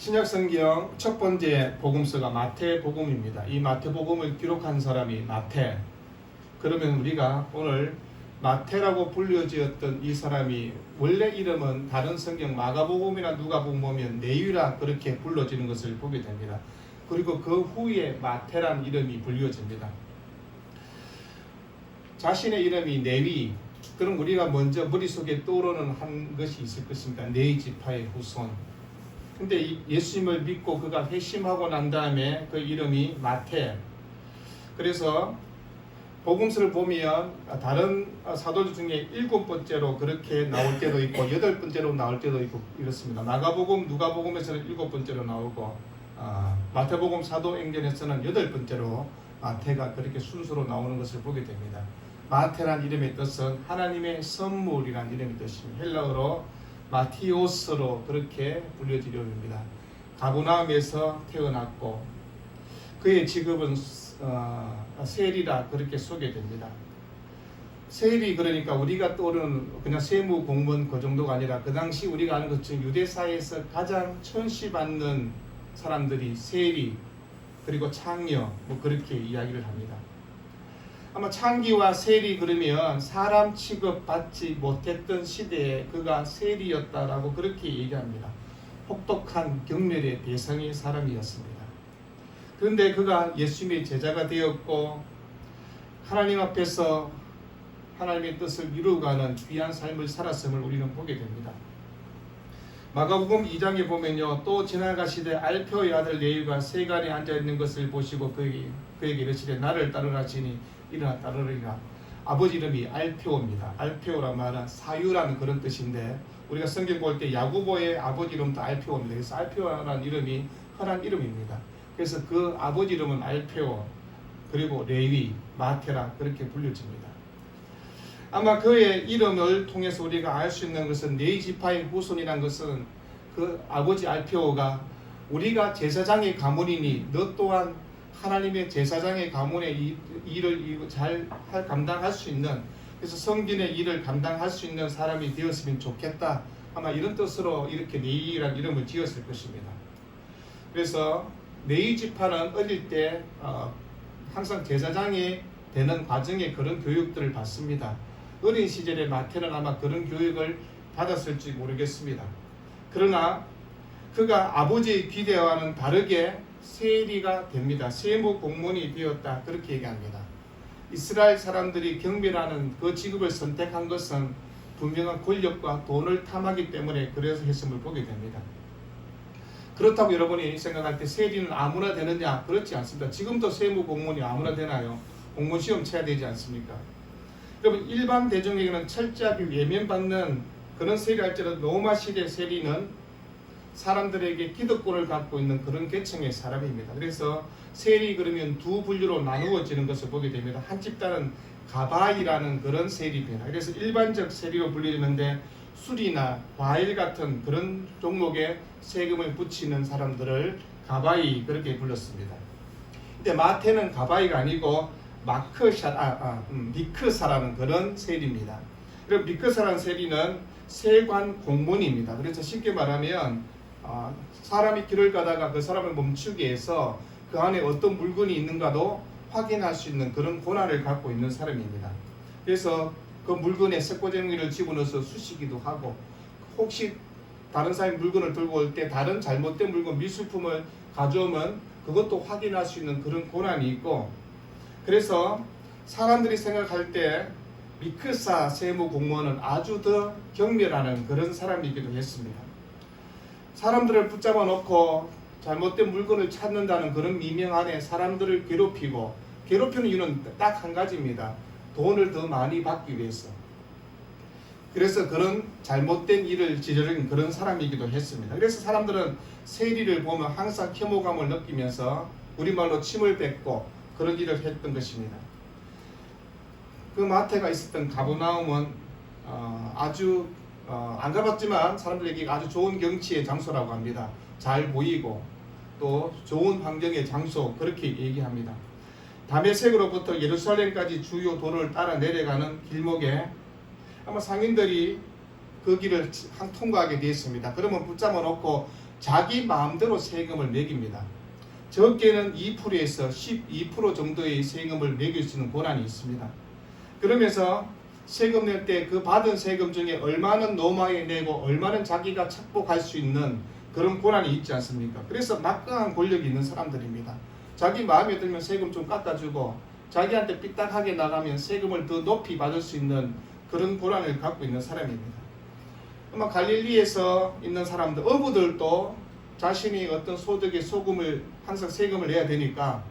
신약 성경 첫 번째 복음서가 마태복음입니다. 이 마태복음을 기록한 사람이 마태. 그러면 우리가 오늘 마태라고 불려지었던 이 사람이 원래 이름은 다른 성경 마가복음이나 누가복음 보면 네위라 그렇게 불러지는 것을 보게 됩니다. 그리고 그 후에 마태란 이름이 불려집니다. 자신의 이름이 네위. 그럼 우리가 먼저 머릿속에 떠오르는 한 것이 있을 것입니다. 네위 지파의 후손. 근데 이 예수님을 믿고 그가 회심하고 난 다음에 그 이름이 마태. 그래서 복음서를 보면 다른 사도들 중에 일곱 번째로 그렇게 나올 때도 있고 여덟 번째로 나올 때도 있고 이렇습니다. 마가복음, 누가복음에서는 일곱 번째로 나오고 아, 마태복음 사도행전에서는 여덟 번째로 마태가 그렇게 순서로 나오는 것을 보게 됩니다. 마태란 이름의 뜻은 하나님의 선물이란 이름의 뜻입니다. 헬라어로 마티오스로 그렇게 불려지려옵니다. 가구나움에서 태어났고 그의 직업은 어, 세리라 그렇게 소개됩니다. 세리 그러니까 우리가 떠오르는 그냥 세무 공무원 그 정도가 아니라 그 당시 우리가 아는 것처럼 유대사에서 가장 천시받는 사람들이 세리 그리고 창녀 뭐 그렇게 이야기를 합니다. 아마 창기와 세리 그러면 사람 취급받지 못했던 시대에 그가 세리였다라고 그렇게 얘기합니다. 혹독한 경멸의 대상의 사람이었습니다. 그런데 그가 예수님의 제자가 되었고 하나님 앞에서 하나님의 뜻을 이루어가는 귀한 삶을 살았음을 우리는 보게 됩니다. 마가복음 2장에 보면요 또 지나가시되 알표의 아들 레위가 세간에 앉아 있는 것을 보시고 그에게 그에게 이르시되 나를 따르라 지니 일어나 따르리라 아버지 이름이 알표입니다. 알표라 말은 사유라는 그런 뜻인데 우리가 성경 볼 때 야구보의 아버지 이름도 알표입니다. 그래서 알표라는 이름이 흔한 이름입니다. 그래서 그 아버지 이름은 알페오 그리고 레위 마테라 그렇게 불려집니다. 아마 그의 이름을 통해서 우리가 알 수 있는 것은 네이 지파의 후손이란 것은 그 아버지 알페오가 우리가 제사장의 가문이니 너 또한 하나님의 제사장의 가문의 이- 일을 잘 할- 감당할 수 있는 그래서 성진의 일을 감당할 수 있는 사람이 되었으면 좋겠다. 아마 이런 뜻으로 이렇게 네이라는 이름을 지었을 것입니다. 그래서 네이 지파는 어릴 때 어, 항상 제사장이 되는 과정에 그런 교육들을 받습니다. 어린 시절에 마태는 아마 그런 교육을 받았을지 모르겠습니다. 그러나 그가 아버지의 기대와는 다르게 세리가 됩니다. 세무 공무원이 되었다. 그렇게 얘기합니다. 이스라엘 사람들이 경배라는 그 직업을 선택한 것은 분명한 권력과 돈을 탐하기 때문에 그래서 했음을 보게 됩니다. 그렇다고 여러분이 생각할 때 세리는 아무나 되느냐? 그렇지 않습니다. 지금도 세무 공무원이 아무나 되나요? 공무원 시험 쳐야 되지 않습니까? 여러분 일반 대중에게는 철저하게 외면받는 그런 세리 할지라도 로마 시대 세리는 사람들에게 기득권을 갖고 있는 그런 계층의 사람입니다. 그래서 세리 그러면 두 분류로 나누어지는 것을 보게 됩니다. 한 집단은 가바이라는 그런 세리입니다. 그래서 일반적 세리로 불리는데 술이나 과일 같은 그런 종목에 세금을 붙이는 사람들을 가바이 그렇게 불렀습니다. 근데 마태는 가바이가 아니고 마크샤 아, 아 음, 미크사라는 그런 세리입니다. 그리고 미크사라는 세리는 세관 공문입니다. 그래서 쉽게 말하면 아, 사람이 길을 가다가 그 사람을 멈추게 해서 그 안에 어떤 물건이 있는가도 확인할 수 있는 그런 권한을 갖고 있는 사람입니다. 그래서 그 물건에 색고쟁이를 집어넣어서 수시기도 하고 혹시 다른 사람이 물건을 들고 올 때 다른 잘못된 물건 미술품을 가져오면 그것도 확인할 수 있는 그런 권한이 있고 그래서 사람들이 생각할 때 미크사 세무 공무원은 아주 더 경멸하는 그런 사람이기도 했습니다. 사람들을 붙잡아 놓고 잘못된 물건을 찾는다는 그런 미명 안에 사람들을 괴롭히고 괴롭히는 이유는 딱 한 가지입니다. 돈을 더 많이 받기 위해서. 그래서 그런 잘못된 일을 저지른 그런 사람이기도 했습니다. 그래서 사람들은 세리를 보면 항상 혐오감을 느끼면서 우리말로 침을 뱉고 그런 일을 했던 것입니다. 그 마태가 있었던 가브나움은 어, 아주 어, 안 가봤지만 사람들에게 아주 좋은 경치의 장소라고 합니다. 잘 보이고 또 좋은 환경의 장소 그렇게 얘기합니다. 다메섹으로부터 예루살렘까지 주요 도로를 따라 내려가는 길목에 아마 상인들이 그 길을 한 통과하게 되었습니다. 그러면 붙잡아 놓고 자기 마음대로 세금을 매깁니다. 적게는 2%에서 12% 정도의 세금을 매길 수 있는 권한이 있습니다. 그러면서 세금 낼 때 그 받은 세금 중에 얼마는 노마에 내고 얼마는 자기가 착복할 수 있는 그런 권한이 있지 않습니까? 그래서 막강한 권력이 있는 사람들입니다. 자기 마음에 들면 세금 좀 깎아주고 자기한테 삐딱하게 나가면 세금을 더 높이 받을 수 있는 그런 권한을 갖고 있는 사람입니다. 아마 갈릴리에서 있는 사람들, 어부들도 자신이 어떤 소득의 소금을 항상 세금을 내야 되니까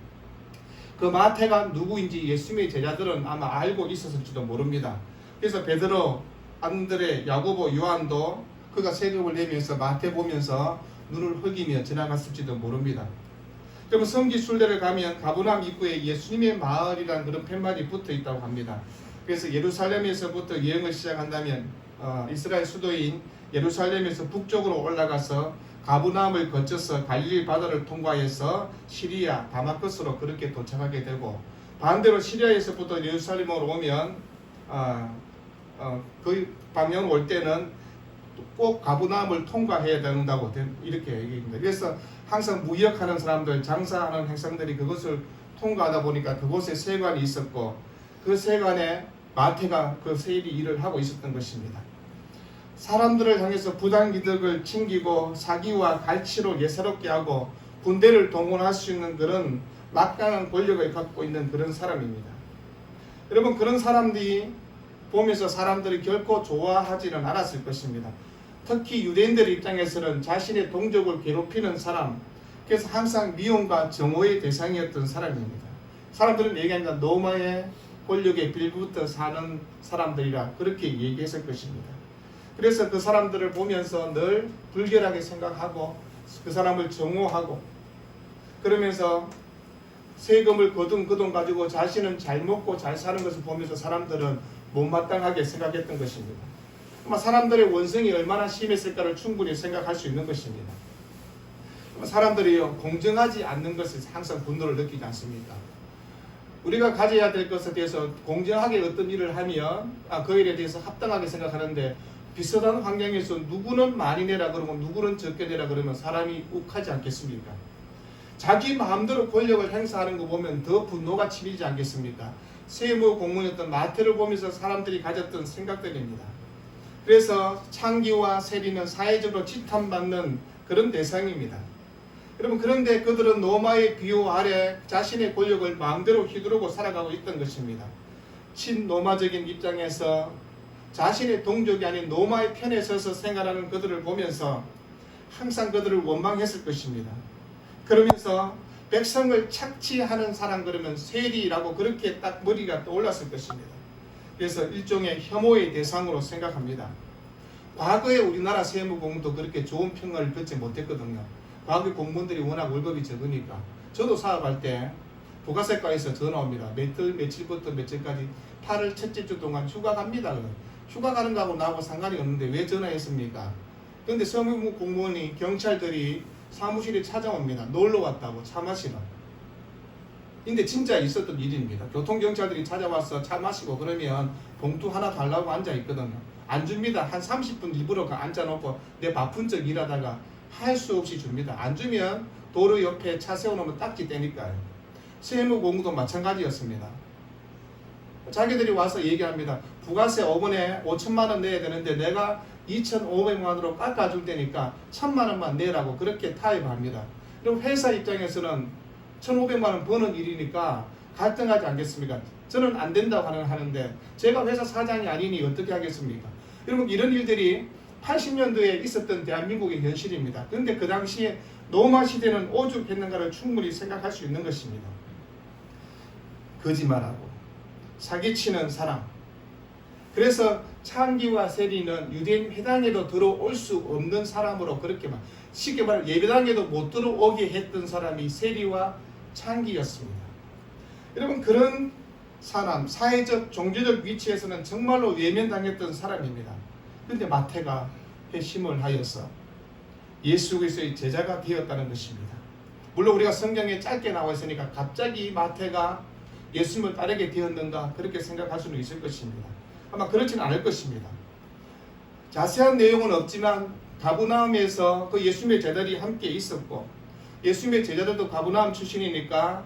그 마태가 누구인지 예수님의 제자들은 아마 알고 있었을지도 모릅니다. 그래서 베드로, 안드레, 야고보, 요한도 그가 세금을 내면서 마태 보면서 눈을 흘기며 지나갔을지도 모릅니다. 그러면 성지 순례를 가면 가브남 입구에 예수님의 마을이라는 그런 팻말이 붙어 있다고 합니다. 그래서 예루살렘에서부터 여행을 시작한다면 어, 이스라엘 수도인 예루살렘에서 북쪽으로 올라가서 가브나움을 거쳐서 갈릴리 바다를 통과해서 시리아 다마커스로 그렇게 도착하게 되고 반대로 시리아에서부터 예루살렘으로 오면 어, 어, 그 방향으로 올 때는 꼭 가브나움을 통과해야 된다고 된- 이렇게 얘기합니다. 그래서 항상 무역하는 사람들, 장사하는 행성들이 그것을 통과하다 보니까 그곳에 세관이 있었고 그 세관에 마태가 그 세일이 일을 하고 있었던 것입니다. 사람들을 향해서 부당 기득을 챙기고 사기와 갈치로 예사롭게 하고 군대를 동원할 수 있는 그런 막강한 권력을 갖고 있는 그런 사람입니다. 여러분 그런 사람들이 보면서 사람들이 결코 좋아하지는 않았을 것입니다. 특히 유대인들 입장에서는 자신의 동족을 괴롭히는 사람, 그래서 항상 미움과 정오의 대상이었던 사람입니다. 사람들은 얘기합니다. 노마의 권력에 빌부터 사는 사람들이라 그렇게 얘기했을 것입니다. 그래서 그 사람들을 보면서 늘 불결하게 생각하고 그 사람을 정오하고 그러면서 세금을 거둔 그 돈 가지고 자신은 잘 먹고 잘 사는 것을 보면서 사람들은 못마땅하게 생각했던 것입니다. 아마 사람들의 원성이 얼마나 심했을까를 충분히 생각할 수 있는 것입니다. 아마 사람들이요 공정하지 않는 것을 항상 분노를 느끼지 않습니까? 우리가 가져야 될 것에 대해서 공정하게 어떤 일을 하면 아, 그 일에 대해서 합당하게 생각하는데 비슷한 환경에서 누구는 많이 내라 그러면 누구는 적게 내라 그러면 사람이 욱하지 않겠습니까? 자기 마음대로 권력을 행사하는 거 보면 더 분노가 치밀지 않겠습니까? 세무 공무원이었던 마태를 보면서 사람들이 가졌던 생각들입니다. 그래서 창기와 세리는 사회적으로 지탄받는 그런 대상입니다. 여러분 그런데 그들은 노마의 비호 아래 자신의 권력을 마음대로 휘두르고 살아가고 있던 것입니다. 친노마적인 입장에서 자신의 동족이 아닌 노마의 편에 서서 생활하는 그들을 보면서 항상 그들을 원망했을 것입니다. 그러면서 백성을 착취하는 사람 그러면 세리라고 그렇게 딱 머리가 떠올랐을 것입니다. 그래서 일종의 혐오의 대상으로 생각합니다. 과거에 우리나라 세무공도 그렇게 좋은 평가를 받지 못했거든요. 과거 공무원들이 워낙 월급이 적으니까 저도 사업할 때 부가세과에서 전화 옵니다. 며칠 며칠부터 며칠까지 8월 첫째 주 동안 휴가 갑니다. 휴가 가는 거하고 나하고 상관이 없는데 왜 전화했습니까? 그런데 세무 공무원이 경찰들이 사무실에 찾아옵니다. 놀러 왔다고 차 마시러. 근데 진짜 있었던 일입니다. 교통경찰들이 찾아와서 차 마시고 그러면 봉투 하나 달라고 앉아 있거든요. 안 줍니다. 한 30분 일부러 가- 앉아놓고 내 바쁜 척 일하다가 할 수 없이 줍니다. 안 주면 도로 옆에 차 세워놓으면 딱지 떼니까요. 세무 공무도 마찬가지였습니다. 자기들이 와서 얘기합니다. 부가세 5번에 5천만 원 내야 되는데 내가 2,500만 원으로 깎아줄 테니까 1천만 원만 내라고 그렇게 타협합니다. 그럼 회사 입장에서는 1,500만 원 버는 일이니까 갈등하지 않겠습니까? 저는 안 된다고 하는 하는데 제가 회사 사장이 아니니 어떻게 하겠습니까? 여러분 이런 일들이 80년도에 있었던 대한민국의 현실입니다. 그런데 그 당시에 노마 시대는 오죽했는가를 충분히 생각할 수 있는 것입니다. 거짓말하고 사기치는 사람. 그래서 창기와 세리는 유대인 회당에도 들어올 수 없는 사람으로 그렇게만 쉽게 말해 예배당에도 못 들어오게 했던 사람이 세리와 창기였습니다. 여러분 그런 사람 사회적 종교적 위치에서는 정말로 외면당했던 사람입니다. 그런데 마태가 회심을 하여서 예수 그리스도의 제자가 되었다는 것입니다. 물론 우리가 성경에 짧게 나와 있으니까 갑자기 마태가 예수님을 따르게 되었는가 그렇게 생각할 수는 있을 것입니다. 아마 그렇지는 않을 것입니다. 자세한 내용은 없지만 가브나움에서 그 예수님의 제자들이 함께 있었고 예수님의 제자들도 가브나움 출신이니까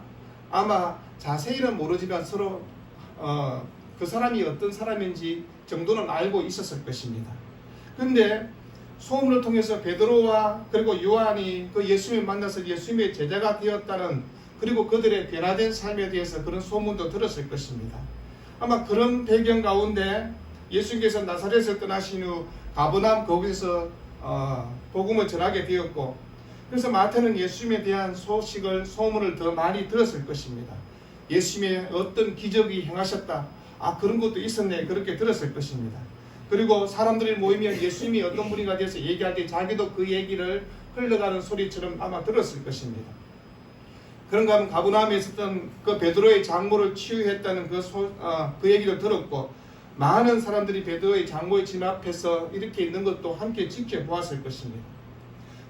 아마 자세히는 모르지만 서로 어, 그 사람이 어떤 사람인지 정도는 알고 있었을 것입니다. 근데 소문을 통해서 베드로와 그리고 요한이 그 예수님을 만나서 예수님의 제자가 되었다는 그리고 그들의 변화된 삶에 대해서 그런 소문도 들었을 것입니다. 아마 그런 배경 가운데 예수님께서 나사렛을 떠나신 후 가브나움 거기서 어, 복음을 전하게 되었고 그래서 마태는 예수님에 대한 소식을 소문을 더 많이 들었을 것입니다. 예수님의 어떤 기적이 행하셨다. 아 그런 것도 있었네 그렇게 들었을 것입니다. 그리고 사람들이 모이면 예수님이 어떤 분이가 돼서 얘기할 때 자기도 그 얘기를 흘러가는 소리처럼 아마 들었을 것입니다. 그런가 하면 가브나움에 있었던 그 베드로의 장모를 치유했다는 그, 소, 어, 그 얘기를 들었고 많은 사람들이 베드로의 장모의 집 앞에서 이렇게 있는 것도 함께 지켜보았을 것입니다.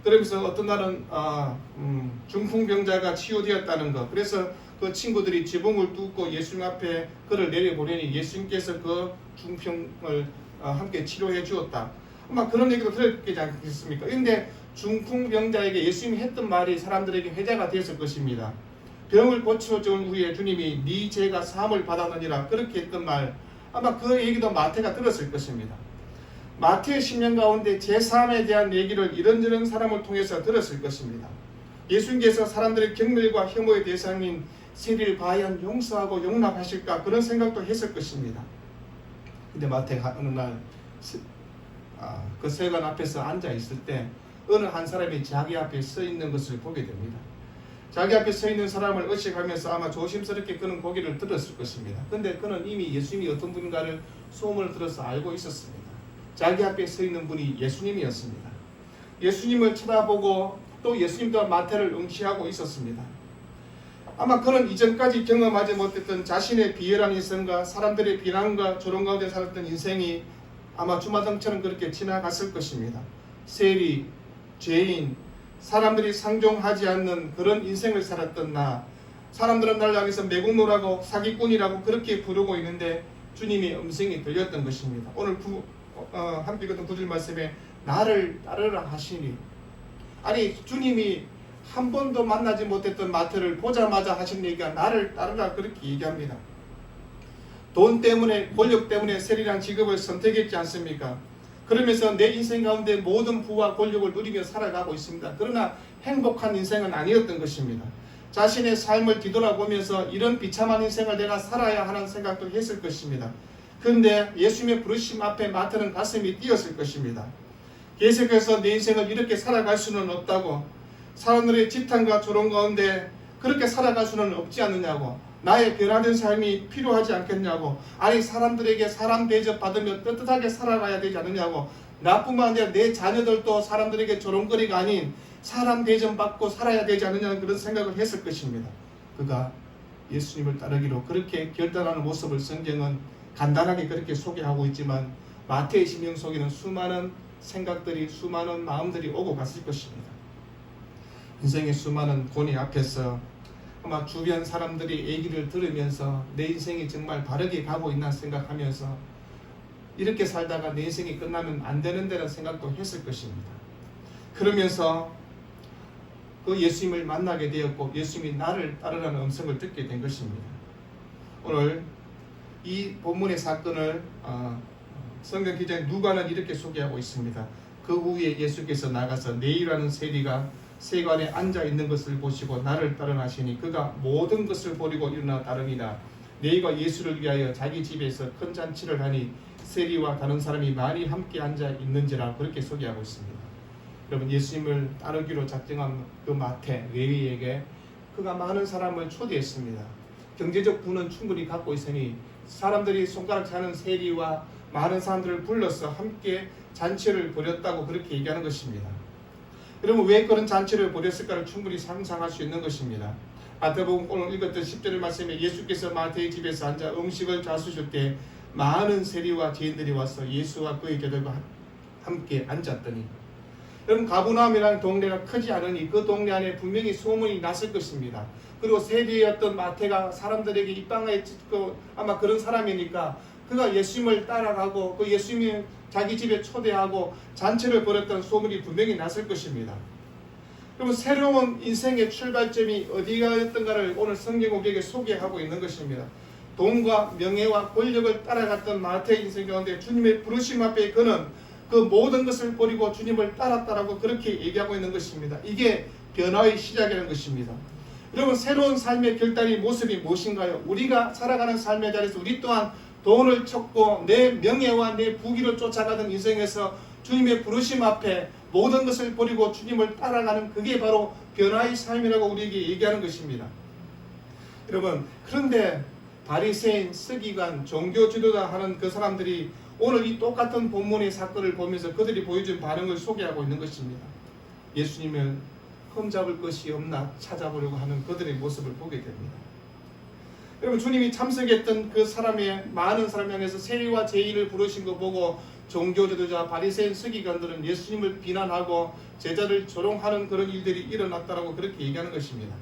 그러면서 어떤 날은 아, 음, 중풍병자가 치유되었다는 것. 그래서 그 친구들이 지붕을 뚫고 예수님 앞에 그를 내려보내니 예수님께서 그 중풍을 어, 함께 치료해 주었다. 아마 그런 얘기도 들었지 않겠습니까? 그런데 중풍병자에게 예수님이 했던 말이 사람들에게 회자가 되었을 것입니다. 병을 고쳐준 후에 주님이 네 죄가 사함을 받았느니라 그렇게 했던 말 아마 그 얘기도 마태가 들었을 것입니다. 마태의 신명 가운데 제3에 대한 얘기를 이런저런 사람을 통해서 들었을 것입니다. 예수님께서 사람들의 경멸과 혐오의 대상인 세리를 과연 용서하고 용납하실까 그런 생각도 했을 것입니다. 근데 마태가 어느 날그 세관 앞에서 앉아 있을 때 어느 한 사람이 자기 앞에 서 있는 것을 보게 됩니다. 자기 앞에 서 있는 사람을 의식하면서 아마 조심스럽게 그는 고개를 들었을 것입니다. 근데 그는 이미 예수님이 어떤 분인가를 소문을 들어서 알고 있었습니다. 자기 앞에 서 있는 분이 예수님이었습니다. 예수님을 쳐다보고 또 예수님도 마태를 응시하고 있었습니다. 아마 그는 이전까지 경험하지 못했던 자신의 비열한 인생과 사람들의 비난과 조롱 가운데 살았던 인생이 아마 주마등처럼 그렇게 지나갔을 것입니다. 세리, 죄인, 사람들이 상종하지 않는 그런 인생을 살았던 나, 사람들은 나를 향해서 매국노라고 사기꾼이라고 그렇게 부르고 있는데 주님의 음성이 들렸던 것입니다. 오늘 구, 어, 읽었던 구절 말씀에 나를 따르라 하시니 아니 주님이 한 번도 만나지 못했던 마태를 보자마자 하신 얘기가 나를 따르라 그렇게 얘기합니다. 돈 때문에 권력 때문에 세리란 직업을 선택했지 않습니까? 그러면서 내 인생 가운데 모든 부와 권력을 누리며 살아가고 있습니다. 그러나 행복한 인생은 아니었던 것입니다. 자신의 삶을 뒤돌아보면서 이런 비참한 인생을 내가 살아야 하는 생각도 했을 것입니다. 그런데 예수님의 부르심 앞에 마태는 가슴이 뛰었을 것입니다. 계속해서 내 인생을 이렇게 살아갈 수는 없다고 사람들의 지탄과 조롱 가운데 그렇게 살아갈 수는 없지 않느냐고 나의 변화된 삶이 필요하지 않겠냐고 아니 사람들에게 사람 대접 받으며 떳떳하게 살아가야 되지 않느냐고 나뿐만 아니라 내 자녀들도 사람들에게 조롱거리가 아닌 사람 대접 받고 살아야 되지 않느냐는 그런 생각을 했을 것입니다. 그가 예수님을 따르기로 그렇게 결단하는 모습을 성경은 간단하게 그렇게 소개하고 있지만 마태의 신명 속에는 수많은 생각들이 수많은 마음들이 오고 갔을 것입니다. 인생의 수많은 고뇌 앞에서 아마 주변 사람들이 얘기를 들으면서 내 인생이 정말 바르게 가고 있나 생각하면서 이렇게 살다가 내 인생이 끝나면 안 되는데라는 생각도 했을 것입니다. 그러면서 그 예수님을 만나게 되었고 예수님이 나를 따르라는 음성을 듣게 된 것입니다. 오늘 이 본문의 사건을 어, 성경 기자 누가는 이렇게 소개하고 있습니다. 그 후에 예수께서 나가서 네이라는 세리가 세관에 앉아 있는 것을 보시고 나를 따르나시니 그가 모든 것을 버리고 일어나 따르니라. 네이가 예수를 위하여 자기 집에서 큰 잔치를 하니 세리와 다른 사람이 많이 함께 앉아 있는지라 그렇게 소개하고 있습니다. 여러분 예수님을 따르기로 작정한 그 마태 레위에게 그가 많은 사람을 초대했습니다. 경제적 부는 충분히 갖고 있으니 사람들이 손가락 차는 세리와 많은 사람들을 불러서 함께 잔치를 벌였다고 그렇게 얘기하는 것입니다. 여러분 왜 그런 잔치를 벌였을까를 충분히 상상할 수 있는 것입니다. 마태복음 오늘 읽었던 10절의 말씀에 예수께서 마태의 집에서 앉아 음식을 자수실 때 많은 세리와 죄인들이 와서 예수와 그의 제자들과 함께 앉았더니 여러분 가브나움이라는 동네가 크지 않으니 그 동네 안에 분명히 소문이 났을 것입니다. 그리고 세리였던 마태가 사람들에게 입방에 찍고 아마 그런 사람이니까 그가 예수님을 따라가고 그 예수님이 자기 집에 초대하고 잔치를 벌였던 소문이 분명히 났을 것입니다. 그러면 새로운 인생의 출발점이 어디가였던가를 오늘 성경 우리에게 소개하고 있는 것입니다. 돈과 명예와 권력을 따라갔던 마태의 인생 가운데 주님의 부르심 앞에 그는 그 모든 것을 버리고 주님을 따랐다라고 그렇게 얘기하고 있는 것입니다. 이게 변화의 시작이라는 것입니다. 여러분 새로운 삶의 결단의 모습이 무엇인가요? 우리가 살아가는 삶의 자리에서 우리 또한 돈을 찾고 내 명예와 내 부귀를 쫓아가던 인생에서 주님의 부르심 앞에 모든 것을 버리고 주님을 따라가는 그게 바로 변화의 삶이라고 우리에게 얘기하는 것입니다. 여러분 그런데 바리새인, 서기관, 종교 지도자 하는 그 사람들이 오늘 이 똑같은 본문의 사건을 보면서 그들이 보여준 반응을 소개하고 있는 것입니다. 예수님을 흠잡을 것이 없나 찾아보려고 하는 그들의 모습을 보게 됩니다. 여러분 주님이 참석했던 그 사람의 많은 사람 향해서 세리와 제인을 부르신 거 보고 종교 지도자 바리새인 서기관들은 예수님을 비난하고 제자를 조롱하는 그런 일들이 일어났다라고 그렇게 얘기하는 것입니다.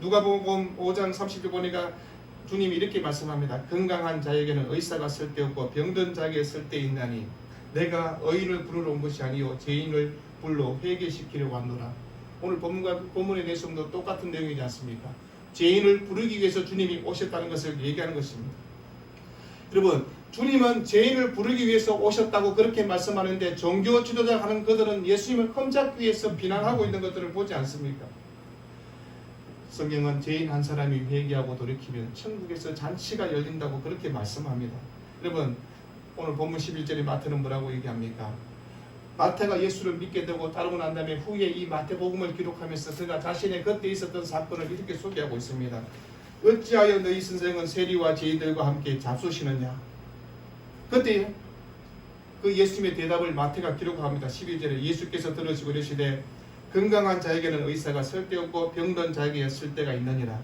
누가복음 5장 30절 보니까 주님이 이렇게 말씀합니다. 건강한 자에게는 의사가 쓸데없고 병든 자에게 쓸데 있나니 내가 의인을 부르러 온 것이 아니요 죄인을 불러 회개시키려고 왔노라. 오늘 본문과 본문의 내용도 똑같은 내용이지 않습니까? 죄인을 부르기 위해서 주님이 오셨다는 것을 얘기하는 것입니다. 여러분, 주님은 죄인을 부르기 위해서 오셨다고 그렇게 말씀하는데 종교 지도자 하는 그들은 예수님을 흠잡기 위해서 비난하고 있는 것들을 보지 않습니까? 성경은 죄인 한 사람이 회개하고 돌이키면 천국에서 잔치가 열린다고 그렇게 말씀합니다. 여러분, 오늘 본문 11절에 마태는 뭐라고 얘기합니까? 마태가 예수를 믿게 되고 따르고 난 다음에 후에 이 마태복음을 기록하면서 그가 자신의 그때 있었던 사건을 이렇게 소개하고 있습니다. 어찌하여 너희 선생은 세리와 죄인들과 함께 잡수시느냐? 그때 그 예수님의 대답을 마태가 기록합니다. 12절에 예수께서 들으시고 이르시되 건강한 자에게는 의사가 쓸데없고 병든 자에게 쓸데가 있느니라.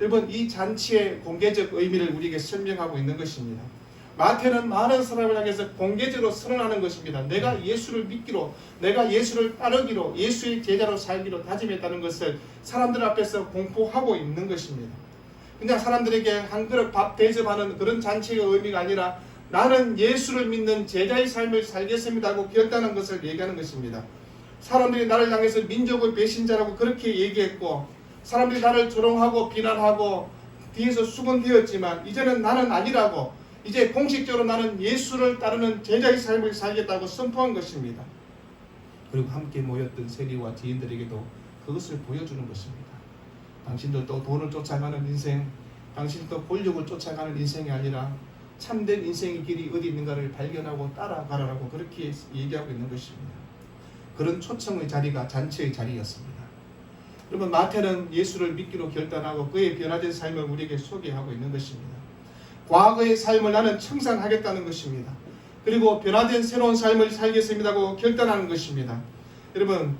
여러분 이 잔치의 공개적 의미를 우리에게 설명하고 있는 것입니다. 마태는 많은 사람을 향해서 공개적으로 선언하는 것입니다. 내가 예수를 믿기로, 내가 예수를 따르기로, 예수의 제자로 살기로 다짐했다는 것을 사람들 앞에서 공포하고 있는 것입니다. 그냥 사람들에게 한 그릇 밥 대접하는 그런 잔치의 의미가 아니라 나는 예수를 믿는 제자의 삶을 살겠습니다 하고 결단한 것을 얘기하는 것입니다. 사람들이 나를 향해서 민족의 배신자라고 그렇게 얘기했고 사람들이 나를 조롱하고 비난하고 뒤에서 수군되었지만 이제는 나는 아니라고 이제 공식적으로 나는 예수를 따르는 제자의 삶을 살겠다고 선포한 것입니다. 그리고 함께 모였던 세리와 지인들에게도 그것을 보여주는 것입니다. 당신들도 돈을 쫓아가는 인생, 당신도 권력을 쫓아가는 인생이 아니라 참된 인생의 길이 어디 있는가를 발견하고 따라가라고 그렇게 얘기하고 있는 것입니다. 그런 초청의 자리가 잔치의 자리였습니다. 여러분 마태는 예수를 믿기로 결단하고 그의 변화된 삶을 우리에게 소개하고 있는 것입니다. 과거의 삶을 나는 청산하겠다는 것입니다. 그리고 변화된 새로운 삶을 살겠습니다고 결단하는 것입니다. 여러분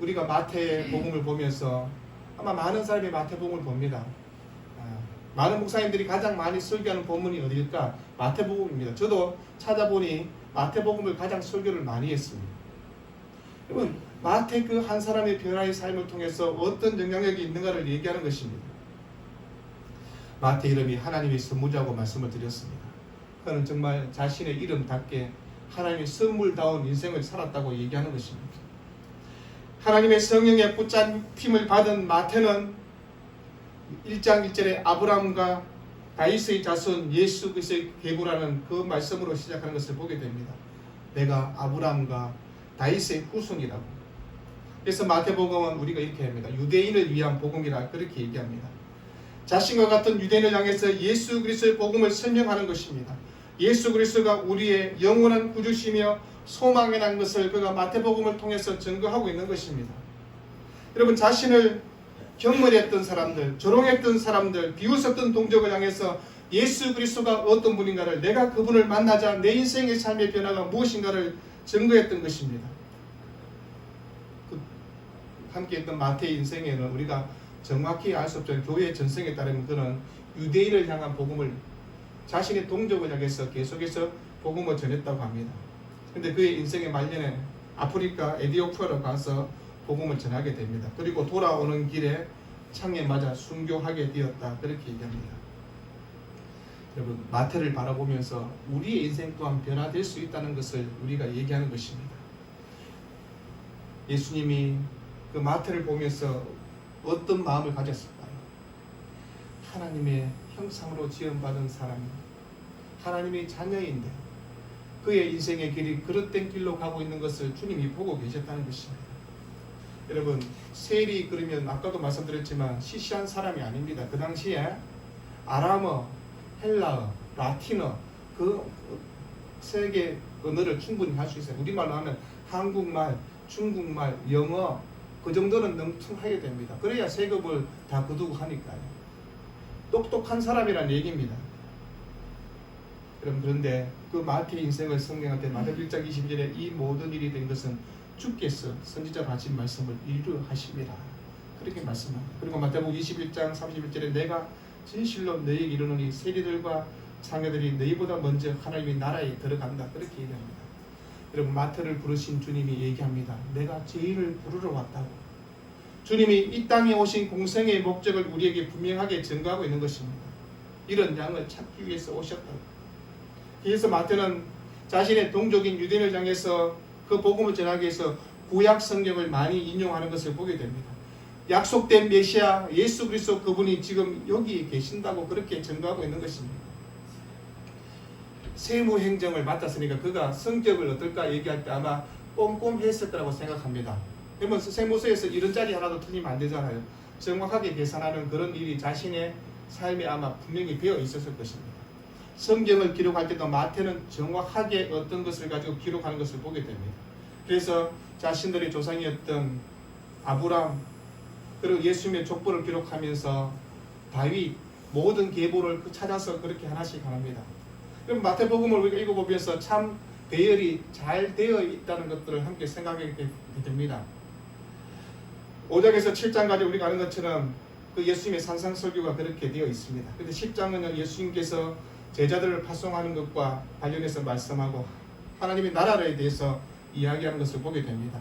우리가 마태의 복음을 보면서 아마 많은 사람이 마태복음을 봅니다. 아, 많은 목사님들이 가장 많이 설교하는 본문이 어디일까? 마태복음입니다. 저도 찾아보니 마태복음을 가장 설교를 많이 했습니다. 여러분 마태 그 한 사람의 변화의 삶을 통해서 어떤 영향력이 있는가를 얘기하는 것입니다. 마태 이름이 하나님의 선무자고 말씀을 드렸습니다. 그는 정말 자신의 이름답게 하나님의 선물다운 인생을 살았다고 얘기하는 것입니다. 하나님의 성령의 붙잡힘을 받은 마태는 1장 1절에 아브라함과 다윗의 자손 예수 그리스도의 계보라는 그 말씀으로 시작하는 것을 보게 됩니다. 내가 아브라함과 다윗의 후손이라고. 그래서 마태복음은 우리가 이렇게 합니다. 유대인을 위한 복음이라 그렇게 얘기합니다. 자신과 같은 유대인을 향해서 예수 그리스도의 복음을 설명하는 것입니다. 예수 그리스도가 우리의 영원한 구주시며 소망이 난 것을 그가 마태복음을 통해서 증거하고 있는 것입니다. 여러분 자신을 경멸했던 사람들, 조롱했던 사람들, 비웃었던 동족을 향해서 예수 그리스도가 어떤 분인가를 내가 그분을 만나자 내 인생의 삶의 변화가 무엇인가를 증거했던 것입니다. 그 함께 했던 마태의 인생에는 우리가 정확히 알 수 없지만 교회 전성에 따르면 그는 유대인을 향한 복음을 자신의 동족을 향해서 계속해서 복음을 전했다고 합니다. 근데 그의 인생의 말년에 아프리카 에디오프아로 가서 복음을 전하게 됩니다. 그리고 돌아오는 길에 창에 맞아 순교하게 되었다. 그렇게 얘기합니다. 여러분 마태를 바라보면서 우리의 인생 또한 변화될 수 있다는 것을 우리가 얘기하는 것입니다. 예수님이 그 마태를 보면서 어떤 마음을 가졌을까요? 하나님의 형상으로 지음받은 사람이 하나님의 자녀인데 그의 인생의 길이 그릇된 길로 가고 있는 것을 주님이 보고 계셨다는 것입니다. 여러분 세리 그러면 아까도 말씀드렸지만 시시한 사람이 아닙니다. 그 당시에 아람어, 헬라어, 라틴어 그 세계 언어를 충분히 할 수 있어요. 우리말로 하면 한국말, 중국말, 영어 그 정도는 능통하게 됩니다. 그래야 세급을 다 거두고 하니까요. 똑똑한 사람이란 얘기입니다. 여러분 그런데 그 마태의 인생을 성경할 때 마태 1장 22절에 이 모든 일이 된 것은 주께서 선지자로 하신 말씀을 이루어 하십니다. 그렇게 말씀합니다. 그리고 마태복음 21장 31절에 내가 진실로 너희에게 이르노니 세리들과 창녀들이 너희보다 먼저 하나님의 나라에 들어간다. 그렇게 얘기합니다. 여러분 마태를 부르신 주님이 얘기합니다. 내가 죄인을 부르러 왔다고. 주님이 이 땅에 오신 공생의 목적을 우리에게 분명하게 증거하고 있는 것입니다. 이런 양을 찾기 위해서 오셨다고. 그래서 마태는 자신의 동족인 유대인을 향해서 그 복음을 전하기 위해서 구약 성경을 많이 인용하는 것을 보게 됩니다. 약속된 메시아 예수 그리스도 그분이 지금 여기 계신다고 그렇게 증거하고 있는 것입니다. 세무 행정을 맡았으니까 그가 성격을 어떨까 얘기할 때 아마 꼼꼼했을 거라고 생각합니다. 그러면 세무서에서 이런 자리 하나도 틀리면 안 되잖아요. 정확하게 계산하는 그런 일이 자신의 삶에 아마 분명히 배어 있었을 것입니다. 성경을 기록할 때도 마태는 정확하게 어떤 것을 가지고 기록하는 것을 보게 됩니다. 그래서 자신들의 조상이었던 아브람 그리고 예수님의 족보를 기록하면서 다윗 모든 계보를 그 찾아서 그렇게 하나씩 합니다. 그럼 마태복음을 우리가 읽어보면서 참 배열이 잘 되어 있다는 것들을 함께 생각하게 됩니다. 5장에서 7장까지 우리가 아는 것처럼 그 예수님의 산상설교가 그렇게 되어 있습니다. 근데 10장은 예수님께서 제자들을 파송하는 것과 관련해서 말씀하고 하나님의 나라에 대해서 이야기하는 것을 보게 됩니다.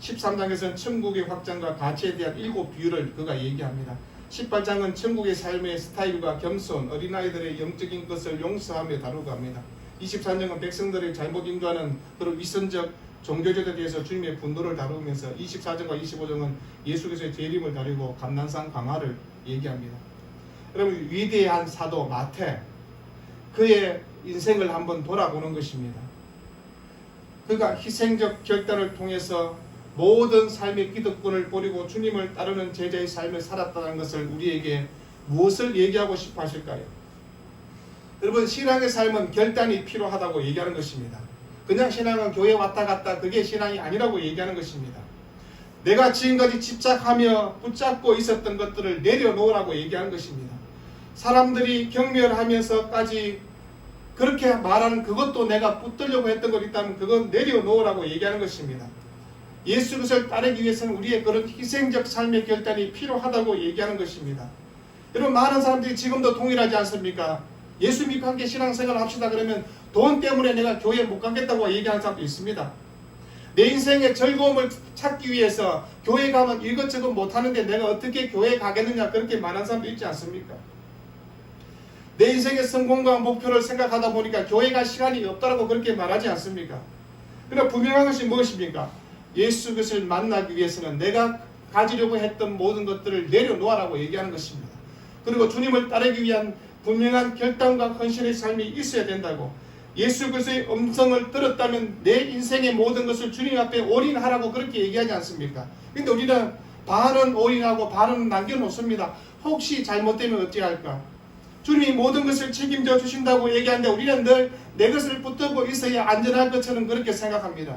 13장에서는 천국의 확장과 가치에 대한 일곱 비유를 그가 얘기합니다. 18장은 천국의 삶의 스타일과 겸손, 어린아이들의 영적인 것을 용서하며 다루고 합니다. 24장은 백성들의 잘못 인도하는 그런 위선적 종교제도에 대해서 주님의 분노를 다루면서 24장과 25장은 예수께서의 재림을 다루고 감난산 강화를 얘기합니다. 여러분 위대한 사도 마태 그의 인생을 한번 돌아보는 것입니다. 그가 희생적 결단을 통해서 모든 삶의 기득권을 버리고 주님을 따르는 제자의 삶을 살았다는 것을 우리에게 무엇을 얘기하고 싶어 하실까요? 여러분 신앙의 삶은 결단이 필요하다고 얘기하는 것입니다. 그냥 신앙은 교회 왔다 갔다 그게 신앙이 아니라고 얘기하는 것입니다. 내가 지금까지 집착하며 붙잡고 있었던 것들을 내려놓으라고 얘기하는 것입니다. 사람들이 경멸하면서까지 그렇게 말하는 그것도 내가 붙들려고 했던 것 있다면 그건 내려놓으라고 얘기하는 것입니다. 예수 그리스도를 따르기 위해서는 우리의 그런 희생적 삶의 결단이 필요하다고 얘기하는 것입니다. 여러분 많은 사람들이 지금도 동일하지 않습니까? 예수 믿고 함께 신앙생활 합시다 그러면 돈 때문에 내가 교회 못 가겠다고 얘기하는 사람도 있습니다. 내 인생의 즐거움을 찾기 위해서 교회 가면 이것저것 못하는데 내가 어떻게 교회 가겠느냐 그렇게 말하는 사람도 있지 않습니까? 내 인생의 성공과 목표를 생각하다 보니까 교회 갈 시간이 없다라고 그렇게 말하지 않습니까? 그러나 분명한 것이 무엇입니까? 예수 그리스도를 만나기 위해서는 내가 가지려고 했던 모든 것들을 내려놓으라고 얘기하는 것입니다. 그리고 주님을 따르기 위한 분명한 결단과 헌신의 삶이 있어야 된다고 예수 그리스도의 음성을 들었다면 내 인생의 모든 것을 주님 앞에 올인하라고 그렇게 얘기하지 않습니까? 근데 우리는 반은 올인하고 반은 남겨놓습니다. 혹시 잘못되면 어찌할까? 주님이 모든 것을 책임져 주신다고 얘기하는데 우리는 늘 내 것을 붙들고 있어야 안전할 것처럼 그렇게 생각합니다.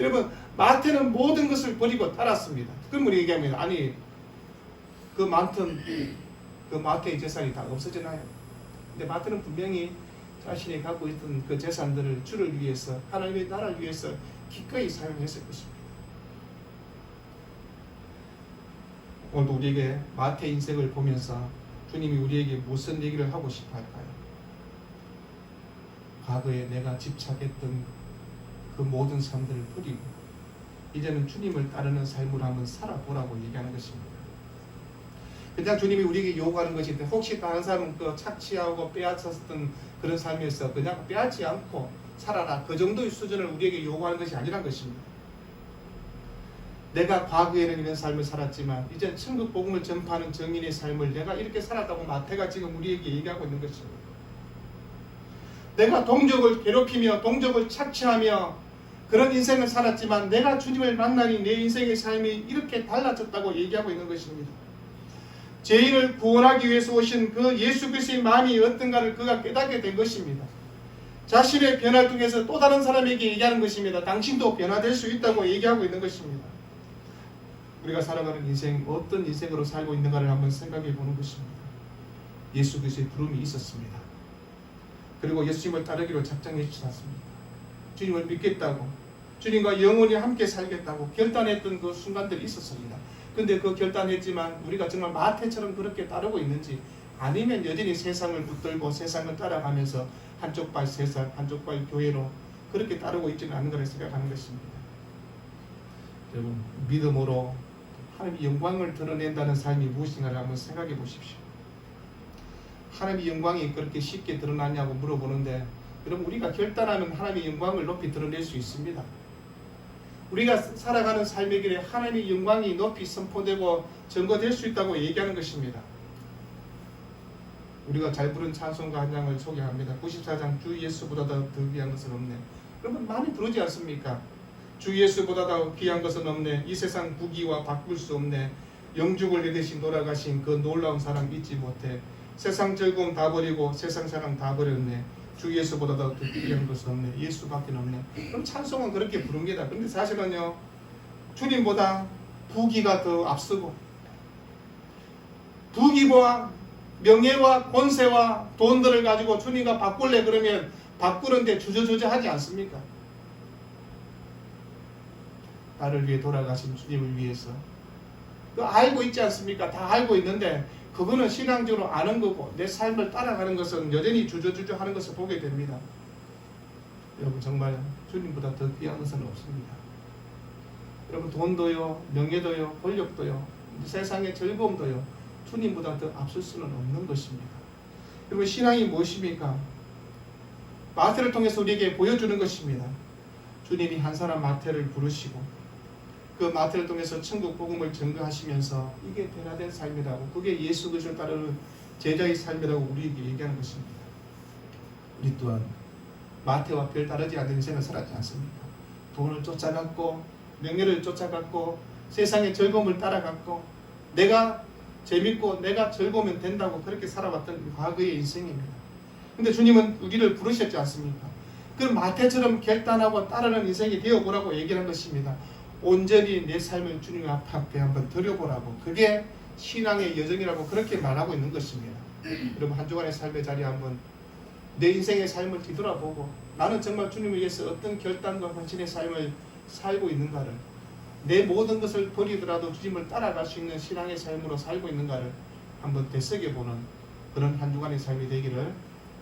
여러분 마태는 모든 것을 버리고 따랐습니다. 그럼 우리 얘기합니다. 아니 그 많던 그 마태의 재산이 다 없어지나요? 근데 마태는 분명히 자신이 갖고 있던 그 재산들을 주를 위해서 하나님의 나라를 위해서 기꺼이 사용했을 것입니다. 오늘도 우리에게 마태 인생을 보면서 주님이 우리에게 무슨 얘기를 하고 싶어 할까요? 과거에 내가 집착했던 그 모든 삶들을 버리고 이제는 주님을 따르는 삶을 한번 살아보라고 얘기하는 것입니다. 그냥 주님이 우리에게 요구하는 있는데 혹시 다른 사람은 그 착취하고 빼앗았던 그런 삶에서 그냥 빼앗지 않고 살아라 그 정도의 수준을 우리에게 요구하는 것이 아니란 것입니다. 내가 과거에는 이런 삶을 살았지만 이제 천국 복음을 전파하는 정인의 삶을 내가 이렇게 살았다고 마태가 지금 우리에게 얘기하고 있는 것입니다. 내가 동족을 괴롭히며 동족을 착취하며 그런 인생을 살았지만 내가 주님을 만나니 내 인생의 삶이 이렇게 달라졌다고 얘기하고 있는 것입니다. 죄인을 구원하기 위해서 오신 그 예수 그리스도의 마음이 어떤가를 그가 깨닫게 된 것입니다. 자신의 변화를 통해서 또 다른 사람에게 얘기하는 것입니다. 당신도 변화될 수 있다고 얘기하고 있는 것입니다. 우리가 살아가는 인생 어떤 인생으로 살고 있는가를 한번 생각해 보는 것입니다. 예수 그리스도의 부름이 있었습니다. 그리고 예수님을 따르기로 작정해 주셨습니다. 주님을 믿겠다고 주님과 영원히 함께 살겠다고 결단했던 그 순간들이 있었습니다. 근데 그 결단했지만 우리가 정말 마태처럼 그렇게 따르고 있는지 아니면 여전히 세상을 붙들고 세상을 따라가면서 한쪽 발 세상 한쪽 발 교회로 그렇게 따르고 있지는 않은가를 생각하는 것입니다. 여러분 믿음으로 하나님의 영광을 드러낸다는 삶이 무엇인가를 한번 생각해 보십시오. 하나님의 영광이 그렇게 쉽게 드러나냐고 물어보는데 여러분 우리가 결단하면 하나님의 영광을 높이 드러낼 수 있습니다. 우리가 살아가는 삶의 길에 하나님의 영광이 높이 선포되고 증거될 수 있다고 얘기하는 것입니다. 우리가 잘 부른 찬송가 한 장을 소개합니다. 94장 주 예수보다 더 귀한 것은 없네. 여러분 많이 부르지 않습니까? 주 예수보다 더 귀한 것은 없네. 이 세상 부귀와 바꿀 수 없네. 영죽을 내듯이 돌아가신 그 놀라운 사랑 잊지 못해. 세상 즐거움 다 버리고 세상 사랑 다 버렸네. 주 예수보다 더 귀한 것은 없네. 예수밖에 없네. 그럼 찬송은 그렇게 부릅니다. 근데 사실은요. 주님보다 부귀가 더 앞서고 부귀와 명예와 권세와 돈들을 가지고 주님과 바꿀래 그러면 바꾸는데 주저주저 하지 않습니까? 나를 위해 돌아가신 주님을 위해서 그 알고 있지 않습니까? 다 알고 있는데 그거는 신앙적으로 아는 거고 내 삶을 따라가는 것은 여전히 주저주저 하는 것을 보게 됩니다. 여러분 정말 주님보다 더 귀한 것은 없습니다. 여러분 돈도요, 명예도요, 권력도요, 세상의 즐거움도요, 주님보다 더 앞설 수는 없는 것입니다. 여러분 신앙이 무엇입니까? 마태를 통해서 우리에게 보여주는 것입니다. 주님이 한 사람 마태를 부르시고 그 마태를 통해서 천국 복음을 증거하시면서 이게 변화된 삶이라고 그게 예수 그리스도를 따르는 제자의 삶이라고 우리에게 얘기하는 것입니다. 우리 또한 마태와 별 다르지 않는 인생을 살았지 않습니까? 돈을 쫓아갔고 명예를 쫓아갔고 세상의 즐거움을 따라갔고 내가 재밌고 내가 즐거우면 된다고 그렇게 살아왔던 과거의 인생입니다. 근데 주님은 우리를 부르셨지 않습니까? 그 마태처럼 결단하고 따르는 인생이 되어보라고 얘기하는 것입니다. 온전히 내 삶을 주님 앞에 한번 드려보라고 그게 신앙의 여정이라고 그렇게 말하고 있는 것입니다. 여러분 한 주간의 삶의 자리에 한번 내 인생의 삶을 뒤돌아보고 나는 정말 주님을 위해서 어떤 결단과 헌신의 삶을 살고 있는가를 내 모든 것을 버리더라도 주님을 따라갈 수 있는 신앙의 삶으로 살고 있는가를 한번 되새겨보는 그런 한 주간의 삶이 되기를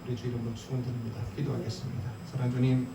우리 주 이름으로 축원드립니다. 기도하겠습니다. 사랑 주님